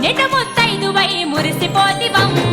నిట ముత్తైదువై మురిసిపోతివం.